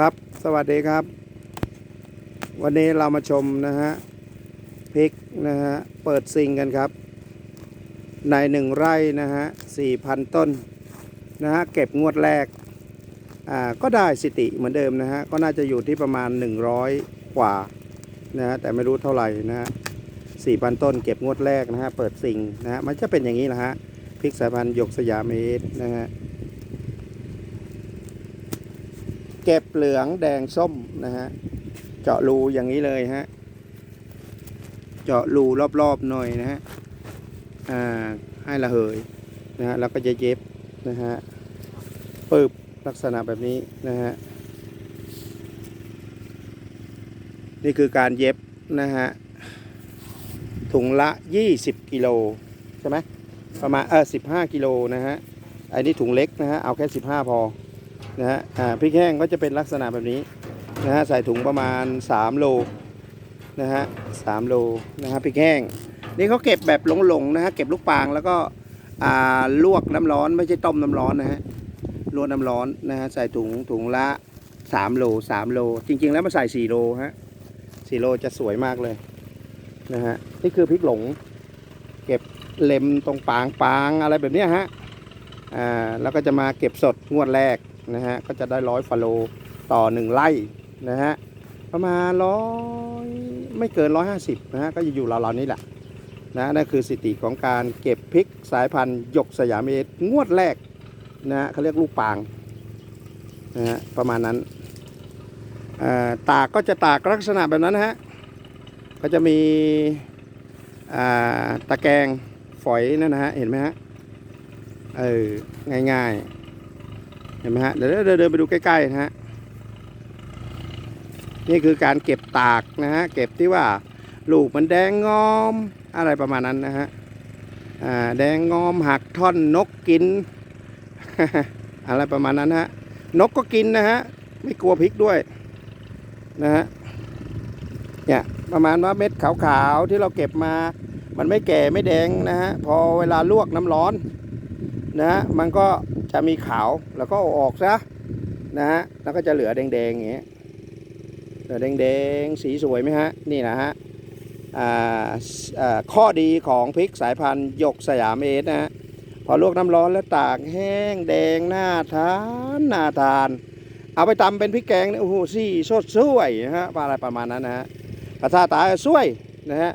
ครับ สวัสดีครับ วันนี้เรามาชมนะฮะพริกนะฮะ เปิดซิงกันครับ ในหนึ่งไร่นะฮะสี่พันต้นนะฮะ เก็บงวดแรก อ่า ก็ได้สิติเหมือนเดิมนะฮะ ก็น่าจะอยู่ที่ประมาณ 100 กว่านะฮะ แต่ไม่รู้เท่าไหร่นะฮะสี่พันต้นเก็บงวดแรกนะฮะ เปิดซิงนะฮะ มันจะเป็นอย่างนี้แหละฮะ พริกสายพันธุ์หยกสยามเอสนะฮะ เก็บเหลืองแดงส้มนะฮะ เจาะรูอย่างนี้เลยฮะ เจาะรูรอบๆหน่อยนะฮะ อ่าให้ระเหยนะฮะ แล้วก็จะเย็บนะฮะปึบลักษณะแบบนี้นะฮะ นี่คือการเย็บนะฮะ ถุงละ 20 กิโลใช่ไหมประมาณเออ15 กิโลนะฮะ อันนี้ถุงเล็กนะฮะ เอาแค่ 15 พอ นะฮะอ่าพริกแห้งก็จะเป็นลักษณะแบบนี้นะฮะใส่ถุงประมาณ 3 โลนะฮะ3โลนะฮะพริกแห้งนี่เขาเก็บแบบหลงๆนะฮะเก็บลูกปางแล้วก็อ่าลวกน้ำร้อนไม่ใช่ต้มน้ำร้อนนะฮะลวกน้ำร้อนนะฮะใส่ถุงถุงละ3โล3โลจริง ๆ แล้วมาใส่ 4 โลฮะ4โลจะสวยมากเลยนะฮะนี่คือพริกหลง เก็บเล็มตรงปางปางอะไรแบบนี้ฮะอ่าแล้วก็จะมาเก็บสดงวดแรก นะฮะก็จะได้ร้อยฟาโลต่อหนึ่งไร่นะฮะประมาณร้อยไม่เกินร้อยห้าสิบนะฮะก็จะอยู่ราวๆนี้แหละนะนั่นคือสิติของการเก็บพริกสายพันธุ์หยกสยามเอสงวดแรกนะฮะเขาเรียกลูกปางนะฮะประมาณนั้นตากก็จะตากลักษณะแบบนั้นนะฮะก็จะมีตะแกรงฝอยนั่นนะฮะเห็นไหมฮะเออง่ายๆ ห็นไหมฮะเดี๋ยวเดินเดินไปดูใกล้ๆนะฮะนี่คือการเก็บตากนะฮะเก็บที่ว่าลูกมันแดงงอมอะไรประมาณนั้นนะฮะแดงงอมหักท่อนนกกิน อะไรประมาณนั้นฮะนกก็กินนะฮะไม่กลัวพริกด้วยนะฮะเนี่ยประมาณว่าเม็ดขาวๆที่เราเก็บมา มันไม่แก่ไม่แดงนะฮะพอเวลาลวกน้ำร้อนนะฮะมันก็ จะมีขาวแล้วก็ออกซะนะฮะแล้วก็จะเหลือแดงๆอย่างเงี้ยเหลือแดงๆสีสวยไหมฮะนี่นะฮะอ่าอ่าข้อดีของพริกสายพันธุ์หยกสยามเอสนะฮะพอลวกน้ำร้อนแล้วตากแห้งแดงหน่าทานน่าทาน เอาไปตำเป็นพริกแกงเนี่ยโอ้โหสีสดสวยนะฮะอะไรประมาณนั้นนะฮะภาษาตาสวยนะฮะ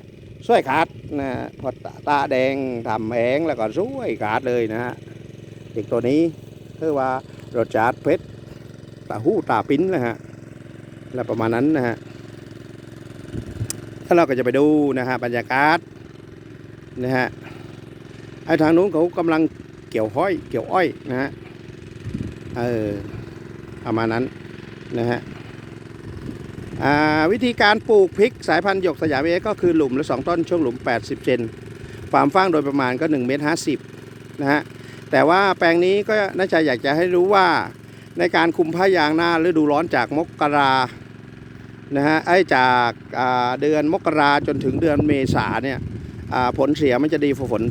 สวยขาดนะฮะพอตาแดงทำแห้งแล้วก็สวยขาดเลยนะฮะ ด็กตัวนี้คือว่ารสชาติเผ็ดตาหู้ตาปิ้นนะฮะแล้วประมาณนั้นนะฮะถ้าเราก็จะไปดูนะฮะบรรยากาศนะฮะไอ้ทางนู้นเขากำลังเกี่ยวห้อย เกี่ยวอ้อยนะฮะเออประมาณนั้นนะฮะวิธีการปลูกพริกสายพันธุ์หยกสยามเอก็คือหลุมละสองต้นช่วงหลุม 80เซนความฟ้างโดยประมาณก็1เมตร50นะฮะ แต่ว่าแปลงนี้ก็น่าจะอยากจะให้รู้ว่าในการคุมผ้ายางหน้าฤดูร้อนจากมกรานะฮะไอ้จากาเดือนมกราจนถึงเดือนเมษาเนี่ยผลเสียมันจะดีกว่าผล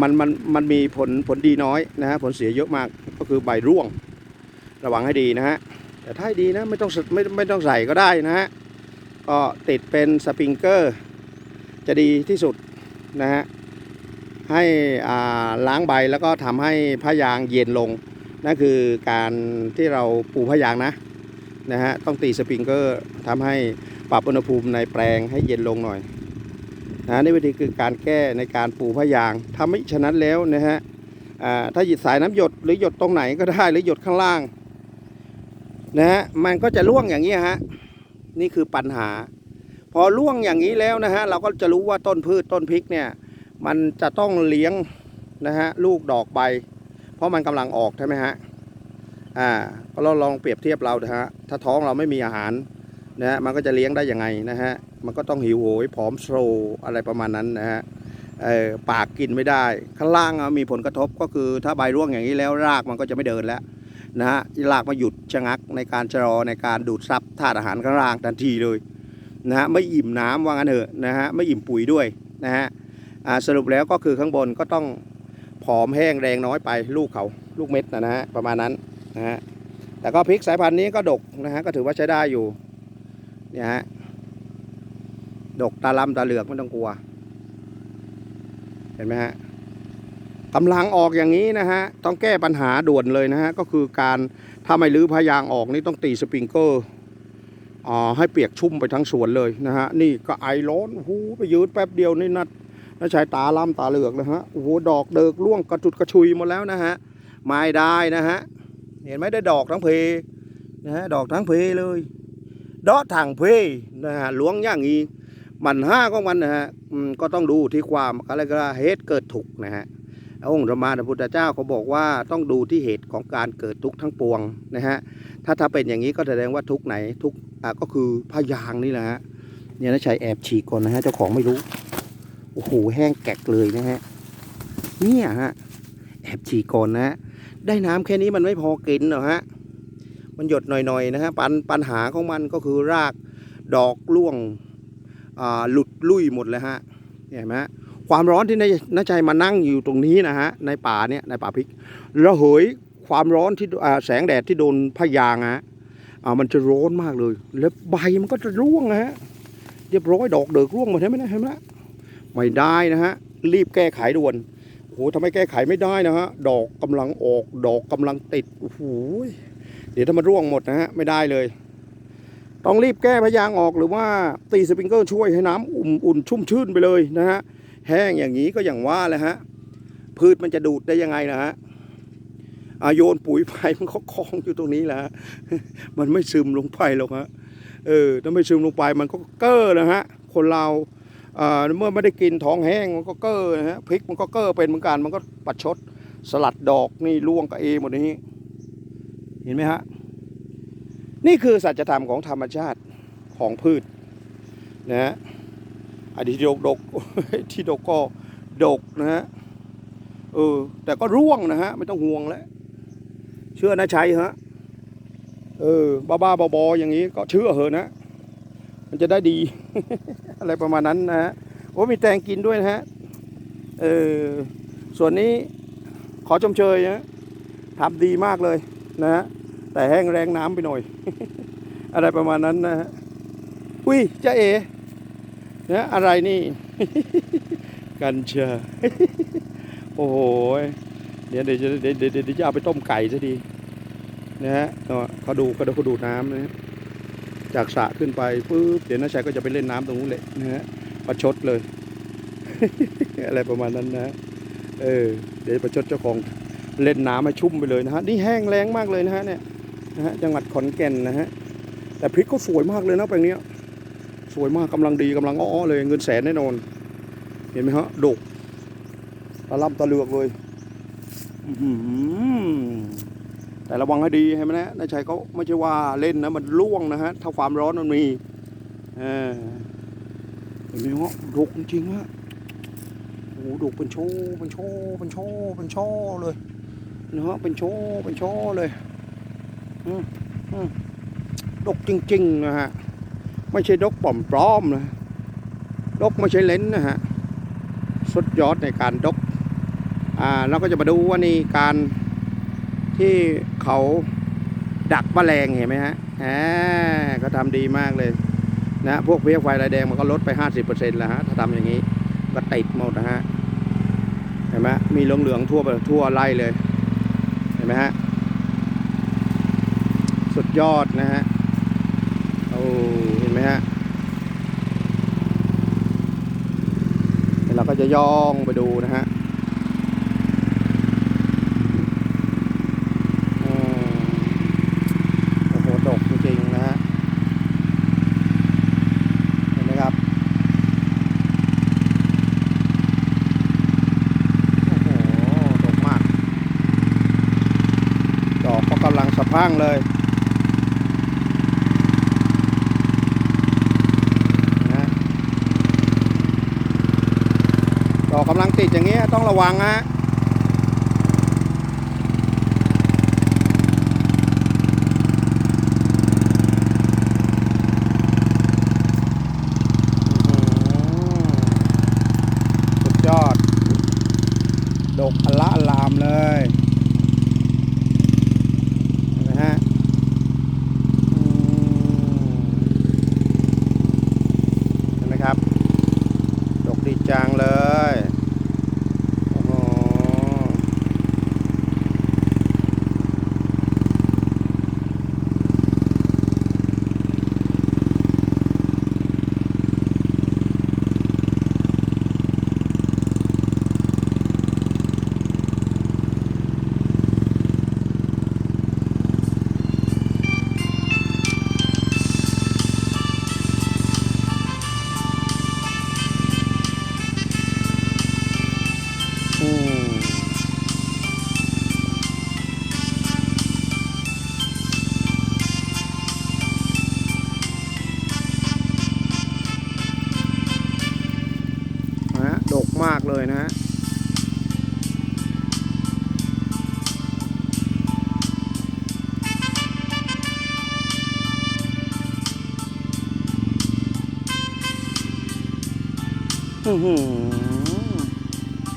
มันมันมันมีผลผลดีน้อยนะฮะผลเสียเยอะมากก็คือใบร่วง ระวังให้ดีนะฮะแต่ถ้าดีนะไม่ต้องสไม่ไม่ต้องใส่ก็ได้นะฮะก็ติดเป็นสปริงเกอร์ จะดีที่สุดนะฮะ ให้ล้างใบแล้วก็ทำให้ผ้ายางเย็นลง นั่นคือการที่เราปูผ้ายางนะนะฮะต้องตีสปริงเกอร์ทำให้ปรับอุณหภูมิในแปลงให้เย็นลงหน่อยนะนี่วิธีคือการแก้ในการปูผ้ายางถ้าไม่ฉะนั้นแล้วนะฮะถ้าหยิดสายน้ำหยดหรือหยดตรงไหนก็ได้หรือหยดข้างล่างนะฮะมันก็จะร่วงอย่างนี้ฮะนี่คือปัญหา พอร่วงอย่างนี้แล้วนะฮะเราก็จะรู้ว่าต้นพืชต้นพริกเนี่ย มันจะต้องเลี้ยงนะฮะลูกดอกใบ เพราะมันกำลังออกใช่ไหมฮะอ่าก็เราลองเปรียบเทียบเรานะฮะถ้าท้องเราไม่มีอาหารนะฮะมันก็จะเลี้ยงได้ยังไงนะฮะมันก็ต้องหิวโหยผอมโซอะไรประมาณนั้นนะฮะเออปากกินไม่ได้ ข้างล่างมีผลกระทบก็คือถ้าใบร่วงอย่างนี้แล้วรากมันก็จะไม่เดินแล้วนะฮะรากมาหยุดชะงักในการชะลอในการดูดซับธาตุอาหารข้างล่างทันทีเลยนะฮะไม่อิ่มน้ำว่างั้นเถอะนะฮะไม่อิ่มปุ๋ยด้วยนะฮะ สรุปแล้วก็คือข้างบนก็ต้องผอมแห้งแรงน้อยไปลูกเขาลูกเม็ดนะฮะประมาณนั้นนะฮะแต่ก็พริกสายพันธุ์นี้ก็ดกนะฮะก็ถือว่าใช้ได้อยู่เนี่ยฮะดกตาลำตาเหลือกไม่ต้องกลัว เห็นไหมฮะกำลังออกอย่างนี้นะฮะต้องแก้ปัญหาด่วนเลยนะฮะก็คือการถ้าไม่รื้อพยางออกนี่ต้องตีสปริงเกอร์อ่าให้เปียกชุ่มไปทั้งสวนเลยนะฮะนี่ก็ไอร้อนโอ้โหไปยืดแป๊บเดียวนี่นัด น่าชายตาล่ำตาเหลือกเลยฮะโอ้โหดอกเดิกร่วงกระจุดกระชุยหมดแล้วนะฮะไม่ได้นะฮะเห็นไหมได้ดอกทั้งเพนะฮะดอกทั้งเพเลยดอกทางเพนะฮะหลวงอย่างนี้มันห้าของมันนะฮะก็ต้องดูที่ความอะไรก็เหตุเกิดถูกนะฮะองค์ธรรมาพระพุทธเจ้าเขาบอกว่าต้องดูที่เหตุของการเกิดทุกข์ทั้งปวงนะฮะถ้าถ้าเป็นอย่างนี้ก็แสดงว่าทุกข์ไหนทุกข์อะก็คือพยางนี่แหละฮะเนี่ยนะชัยแอบฉีกก่อนนะฮะเจ้าของไม่รู้ โอ้โหแห้งแกกเลยนะฮะเนี่ยฮะแอบฉีกก่อนนะฮะได้น้ำแค่นี้มันไม่พอกินหรอฮะมันหยดหน่อยๆนะฮะปัญปัญหาของมันก็คือรากดอกร่วงหลุดลุ่ยหมดเลยฮะเห็นไหมฮะความร้อนที่นายนายชัยมานั่งอยู่ตรงนี้นะฮะในป่าเนี่ยในป่าพริกระเหยความร้อนที่แสงแดดที่โดนพะยางฮะมันจะร้อนมากเลย แล้วใบมันก็จะร่วงนะฮะเรียบร้อยดอกเดิกร่วงหมดเห็นไหมนะเห็นไหม ไม่ได้นะฮะ รีบแก้ไขด่วนโอ้โหทำไมแก้ไขไม่ได้นะฮะ ดอกกำลังออก ดอกกำลังติดโอ้โหเดี๋ยวถ้ามันร่วงหมดนะฮะ ไม่ได้เลย ต้องรีบแก้พยางออกหรือว่าตีสปริงเกอร์ช่วยให้น้ำอุ่นอุ่นชุ่มชื่นไปเลยนะฮะ แห้งอย่างนี้ก็อย่างว่าแหละฮะ พืชมันจะดูดได้ยังไงนะฮะอาโยนปุ๋ยไปมันก็คลองอยู่ตรงนี้แหละฮะมันไม่ซึมลงไปหรอกฮะ เออ ถ้าไม่ซึมลงไปมันก็เก้อนะฮะ คนเรา เมื่อไม่ได้กินท้องแห้งมันก็เก้อนะฮะพริกมันก็เก้อเป็นเหมือนกันมันก็ปัดชด สลัดดอกนี่ร่วงกระเอหมดนี้ เห็นไหมฮะนี่คือสัจธรรมของธรรมชาติของพืชนะฮะอันที่ดกดกที่ดกก็ดกนะฮะเออแต่ก็ร่วงนะฮะไม่ต้องห่วงแล้วเชื่อนะชัยฮะเออบ้าบ้าๆบอๆอย่างนี้ก็เชื่อเหอะนะ มันจะได้ดี อะไรประมาณนั้นนะฮะโอ้มีแตงกินด้วยนะฮะเออส่วนนี้ขอชมเชยนะทำดีมากเลยนะฮะแต่แห้งแรงน้ำไปหน่อย อะไรประมาณนั้นนะฮะอุ้ยจ้าเอนะอะไรนี่ กัญชาโอ้โหเดี๋ยวเดี๋ยวจะเดี๋ยวเดี๋ยวจะเอาไปต้มไก่ซะดีนะฮะก็เขาดูเขาดูเขาดูน้ำนะฮะ จากสระขึ้นไปปุ๊บเดี๋ยวน้าชายก็จะไปเล่นน้ำตรงนู้นเลยนะฮะประชดเลย อะไรประมาณนั้นนะเออเดี๋ยวประชดเจ้าของเล่นน้ำให้ชุ่มไปเลยนะฮะนี่แห้งแล้งมากเลยนะฮะเนี่ยนะฮะจังหวัดขอนแก่นนะฮะแต่พริกก็สวยมากเลยนะแปลงเนี้ยสวยมากกำลังดีกำลังอ้อเลยเงินแสนแน่นอน เห็นไหมฮะดกตะล่ำตะเลือกเลย อื แต่ระวังให้ดีให้ไหมนะนายชัยเขาไม่ใช่ว่าเล่นนะมันล่วงนะฮะถ้าความร้อนมันมีเออเห็นไหมฮะดกจริงๆฮะโอ้ดกเป็นโชว์เป็นโชว์เป็นโชว์เป็นโชว์เลยนะฮะเป็นโชว์เป็นโชว์เลยอืมอืมดกจริงๆนะฮะไม่ใช่ดกปลอมปลอมนะดกไม่ใช่เลนส์นะฮะสุดยอดในการดกอ่าเราก็จะมาดูว่านี่การ ที่เขาดักแมลงเห็นไหมฮะอ่าก็ทำดีมากเลยนะพวกเพี้ยไฟลายแดงมันก็ลดไป 50%แล้วฮะถ้าทำอย่างนี้ก็ติดหมดนะฮะเห็นไหมมีเหลืองๆทั่วทั่วไร่เลย เห็นไหมฮะสุดยอดนะฮะโอ้เห็นไหมฮะเราก็จะย่องไปดูนะฮะอืมโอ้โหดกจริงๆนะฮะ เห็นไหมครับ โอ้โห ดกมาก ดอก ก็กำลังเลยนะดอกกำลังติดอย่างเงี้ยต้องระวังฮะหือสุดยอดดกอละลามเลย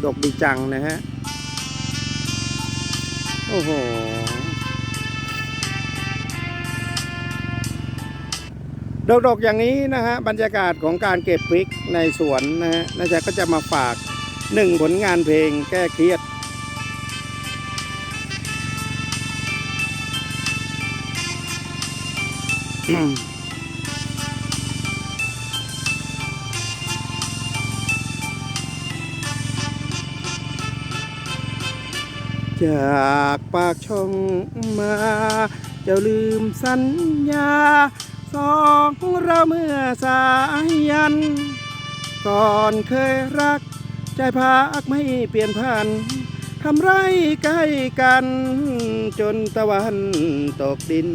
ดกดีจังนะฮะ โอ้โห ดกๆอย่างนี้นะฮะ บรรยากาศของการเก็บพริกในสวนนะฮะนาจะก็จะมาฝากหนึ่งผลงานเพลงแก้เครียด จากปากช่องมาจ้าลืมสัญญา สองเราเมื่อสายัน ก่อนเคยรัก ใจพักไม่เปลี่ยนพันทำไรใกล้กัน จนตะวันตกดิน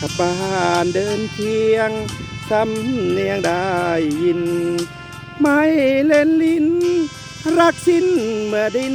กลับบ้านเดินเคียงสำเนียงได้ยิน ไม่เล่นลิ้น รักสิ้นเมื่อดิน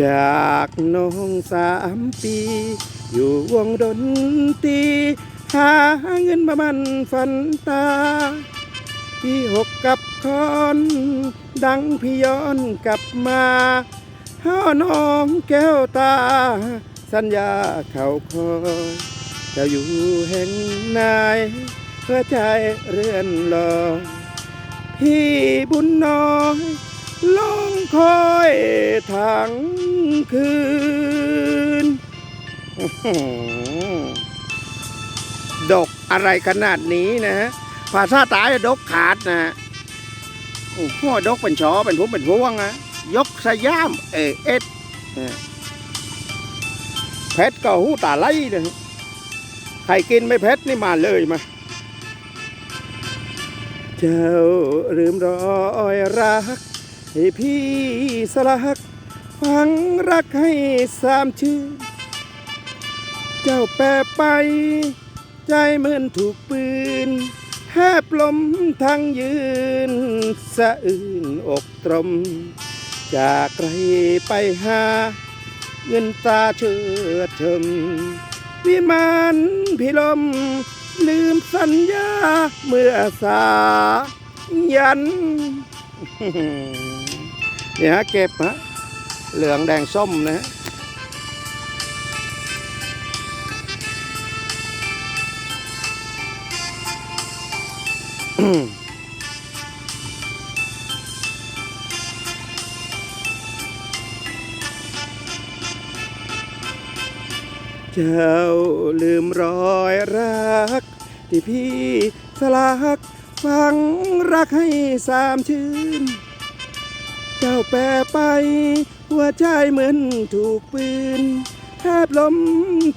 จากน้องสามปี อยู่วงดนตรีหาเงินมามันฝันตา พี่หกกับคอน ดังพี่ย้อนกลับมาห้าน้องแก้วตา สัญญาเขาคอจะอยู่แห่งไหนเพื่อใจเรื่อนลอยพี่บุญน้อย ลองคอยทั้งคืน ดกอะไรขนาดนี้นะฮะภาษาตายดกขาดนะฮะโอ้โหดกเป็นชอเป็นพวงเป็นพวงนะยกสยามเอเอ็ดนะเพชรก็หูตาไหลนะฮะใครกินไม่เพชรนี่มาเลยมา เจ้าลืมรอยรัก ให้พี่สลักฟังรักให้สามชื่อเจ้าแปรไป ใจเหมือนถูกปืนแทบลมทางยืน สะอื้นอกตรม จากไกลไปหา เงินตาเชิดชมวิมานพิลม ลืมสัญญาเมื่อสายัน เนี่ยฮะเก็บฮะเหลืองแดงส้มนะฮะเจ้าลืมรอยรัก ที่พี่สลัก ฟังรักให้สามชื่น เจ้าแปรไป หัวใจเหมือนถูกปืน แทบล้ม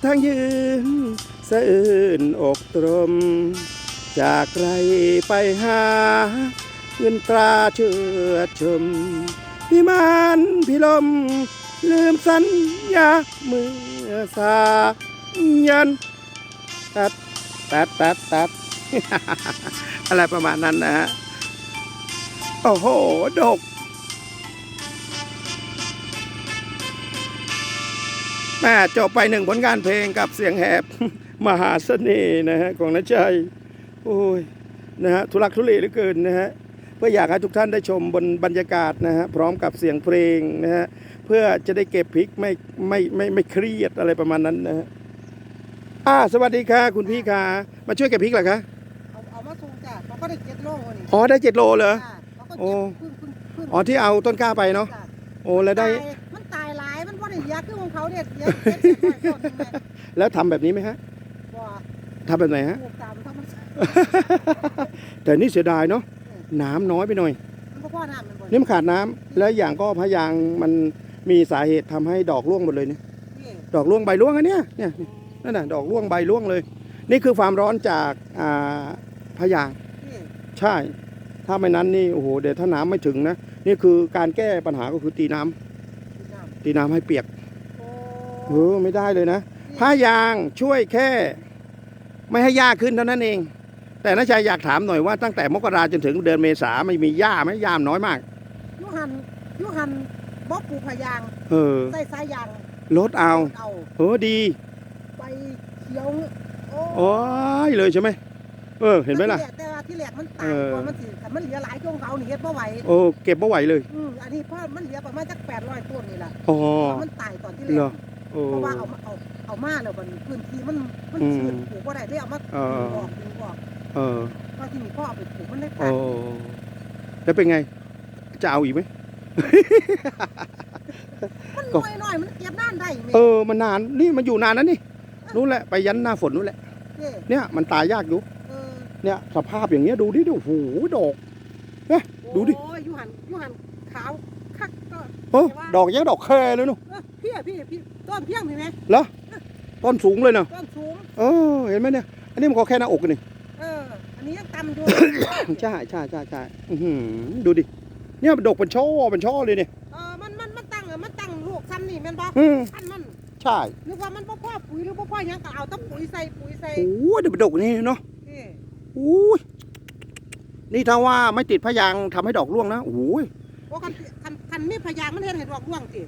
ทางยืน สะอื้นอกตรม จากไกลไปหาเงินตราเชิดชม พิมานพิลม ลืมสัญญาเมื่อสายันตัดตัดตัดตัดอะไรประมาณนั้นนะฮะ โอ้โห ดก ม่จบไปหนึ่งผลงานเพลงกับเสียงแหบมหาเสน่ห์นะฮะของนัชชัยโอ้ยนะฮะทุลักทุเลเหลือเกินนะฮะเพื่ออยากให้ทุกท่านได้ชมบนบรรยากาศนะฮะพร้อมกับเสียงเพลงนะฮะเพื่อจะได้เก็บพริกไม่ไม่ไม่ไม่เครียดอะไรประมาณนั้นนะฮะอ่าสวัสดีค่ะ คุณพี่ค่ะมาช่วยเก็บพริกเหรอคะเอาเอามาส่งจ้ะเขาก็ได้เจ็ดโลนี่อ๋อได้เจ็ดโลเหรอจ้ะเขาก็โอ้เจ็บพึ่งพึ่งพึ่งอ๋อที่เอาต้นกล้าไปเนาะจ้ะโอ้แล้วได้ ตาย นว่าได้ยาคือของเขาเนี่ยเจ็ดเจ็ดเจ็ดร้อยต้นนึงเลยแล้วทำแบบนี้ไหมฮะบ่ทำแบบไหนฮะ ปลูกตามธรรมชาติแต่นี่เสียดายเนาะน้ำน้อยไปหน่อย มันก็พ่อน้ำมันบ่นี่มันขาดน้ำแล้วอย่างก็พะยางมันมีสาเหตุทำให้ดอกร่วงหมดเลยเนี่ยนี่ดอกร่วงใบร่วงอันเนี้ยเนี่ยนั่นน่ะดอกร่วงใบร่วงเลย นี่คือความร้อนจากอ่าพะยาง นี่ใช่ ถ้าไม่นั้นนี่โอ้โหเดี๋ยวถ้าน้ำไม่ถึงนะ นี่คือการแก้ปัญหาก็คือตีน้ำพี่น้ำ ตีน้ำให้เปียกโอ้เออไม่ได้เลยนะผ้ายางช่วยแค่ ไม่ให้หญ้าขึ้นเท่านั้นเอง แต่น้าชายอยากถามหน่อยว่าตั้งแต่มกราจนถึงเดือนเมษาไม่มีหญ้าไหมหญ้าน้อยมากยูหันยูหันบ่ปลูกพะยางเออใส่สายยางลดเอาเอาเออดี ไปเขียวโอ้โอ้ยเลยใช่ไหมเออเห็นไหมล่ะ แต่ว่าที่แรกมันตาเอยอกว่ามันสิคันมันเหลือหลายช่วงเขานี่เฮ็ดบ่ไหวโอ้เก็บไม่ไหวเลยอืมอันนี้เพราะมันเหลือประมาณจัก800ต้นนี่แหละอ๋อเพราะมันตายตอนที่แรเหรอกโอ้ เพราะว่าเอามาเอาเอามาแล้วมันพื้นที่มันมันอืมชื้นปลูกบ่ได้ได้เอามาเออดึงออกดึงออกเออตอนที่มีพ่อเอาไปปลูกมันได้โอ้ตายแล้วเป็นไง จะเอาอีกไหม มันก็น้อยน้อยๆมันเก็บนานได้แม่เออมันนานนี่มันอยู่นานนะนี่นู้นแหละไปยันหน้าฝนนู้นแหละ เด้เนี่ยมันตายยากอยู่ เออเนี่ยสภาพอย่างเงี้ยดูดิดูโอ้โหดอกดูดิโอ้ยยูหันยูหันขาวคักก็เออดอกยังดอกแค่เลยเนาะเออพี่อะพี่พี่ต้นเพียงเห็นไหมต้นสูงเลยเนาะต้นสูงเออเห็นไหมเนี่ยอันนี้มันก็แค่หน้าอกนี่เอออันนี้ยังต่ำอยู่ใช่ใช่ใช่ใช่อื้อหือดูดิเนี่ยมันดอกเป็นช่อเป็นช่อเลยเนี่ยเออมันมันมันตั้งอะมันตั้งลูกซ้ำนี่แม่นบ่อืมอันมันใช่นึกว่ามันบ่พ่อปุ๋ยหรือบ่พ่อหยังก็เอาแต้องปุ๋ยใส่ปุ๋ยใส่โอ้ยเดี๋ยวเป็นดอกนี่เนาะนี่โอ้ยนี่ถ้าว่าไม่ติดพะยางทำให้ดอกร่วงนะโอ้ย โอ้คันคันคันมีพยางมันเฮ็ดให้ดอกร่วงสิ